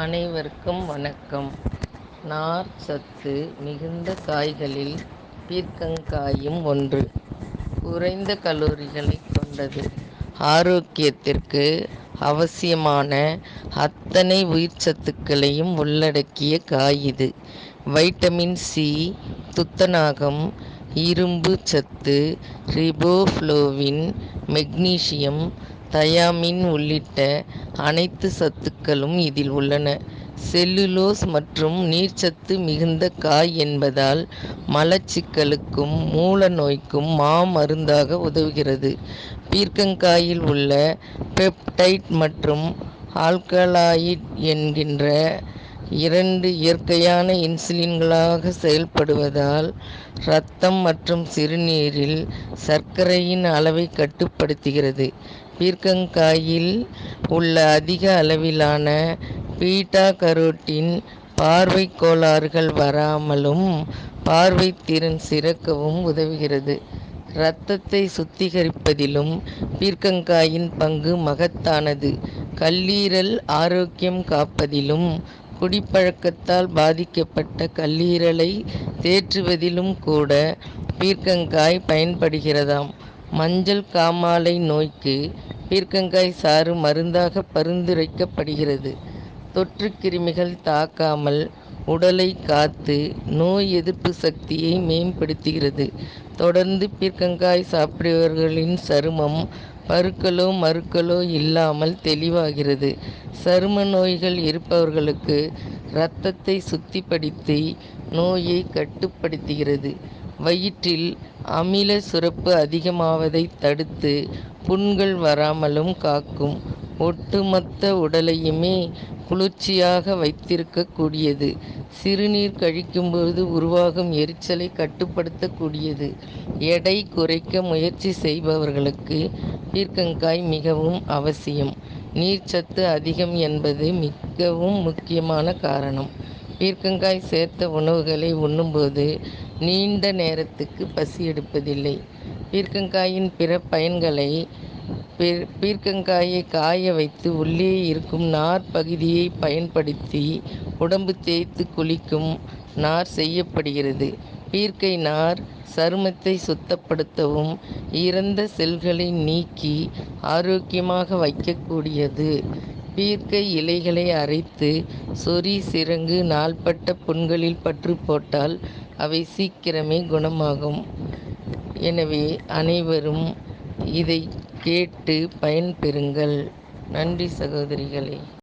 அனைவருக்கும் வணக்கம் நார் சத்து மிகுந்த காய்களில் பீர்க்கங்காயும் ஒன்று. குறைந்த கலோரிகளைக் கொண்டது. ஆரோக்கியத்திற்கு அவசியமான அத்தனை உயிர் சத்துக்களையும் உள்ளடக்கிய காய் இது. வைட்டமின் சி துத்தநாகம் இரும்பு சத்து ரிபோஃப்ளோவின் மெக்னீசியம் தயாமின் உள்ளிட்ட அனைத்து சத்துக்களும் இதில் உள்ளன. செல்லுலோஸ் மற்றும் நீர்ச்சத்து மிகுந்த காய் என்பதால் மலச்சிக்கலுக்கும் மூல நோய்க்கும் மாமருந்தாக உதவுகிறது. பீர்க்கங்காயில் உள்ள பெப்டைட் மற்றும் ஆல்கலாய்டு என்கின்ற இரண்டு இயற்கையான இன்சுலின்களாக செயல்படுவதால் ரத்தம் மற்றும் சிறுநீரில் சர்க்கரையின் அளவை கட்டுப்படுத்துகிறது. பீர்க்கங்காயில் உள்ள அதிக அளவிலான பீட்டா கரோட்டின் பார்வைக் கோளாறுகள் வராமலும் பார்வை திறன் சிறக்கவும் உதவுகிறது. ரத்தத்தை சுத்திகரிப்பதிலும் பீர்க்கங்காயின் பங்கு மகத்தானது. கல்லீரல் ஆரோக்கியம் காப்பதிலும் குடிப்பழக்கத்தால் பாதிக்கப்பட்ட கல்லீரலை தேற்றுவதிலும் கூட பீர்க்கங்காய் பயன்படுகிறதாம். மஞ்சள் காமாலை நோய்க்கு பீர்க்கங்காய் சாறு மருந்தாக பரிந்துரைக்கப்படுகிறது. தொற்றுக்கிருமிகள் தாக்காமல் உடலை காத்து நோய் எதிர்ப்பு சக்தியை மேம்படுத்துகிறது. தொடர்ந்து பீர்க்கங்காய் சாப்பிடுபவர்களின் சருமம் பருக்களோ மருக்களோ இல்லாமல் தெளிவாகிறது. சரும நோய்கள் இருப்பவர்களுக்கு ரத்தத்தை சுத்திப்படுத்தி நோயை கட்டுப்படுத்துகிறது. வயிற்றில் அமில சுரப்பு அதிகமாவதை தடுத்து புண்கள் வராமலும் காக்கும். ஒட்டுமொத்த உடலையுமே குளிர்ச்சியாக வைத்திருக்கக்கூடியது சிறுநீர் கழிக்கும்போது உருவாகும் எரிச்சலை கட்டுப்படுத்தக்கூடியது எடை குறைக்க முயற்சி செய்பவர்களுக்கு பீர்க்கங்காய் மிகவும் அவசியம். நீர்ச்சத்து அதிகம் என்பது மிகவும் முக்கியமான காரணம். பீர்க்கங்காய் சேர்த்த உணவுகளை உண்ணும்போது நீண்ட நேரத்துக்கு பசி எடுப்பதில்லை. பீர்க்கங்காயின் பிற பயன்களை பீர்க்கங்காயை காய வைத்து உள்ளே இருக்கும் நார் பகுதியை பயன்படுத்தி உடம்பு தேய்த்து குளிக்கும் நார் செய்யப்படுகிறது. பீர்க்கை நார் சருமத்தை சுத்தப்படுத்தவும் இறந்த செல்களை நீக்கி ஆரோக்கியமாக வைக்கக்கூடியது பீர்க்கை இலைகளை அரைத்து சொறி சிறங்கு நாள்பட்ட புண்களில் பற்று போட்டால் அவை சீக்கிரமே குணமாகும். எனவே அனைவரும் இதை கேட்டு பயன்பெறுங்கள். நன்றி சகோதரிகளே.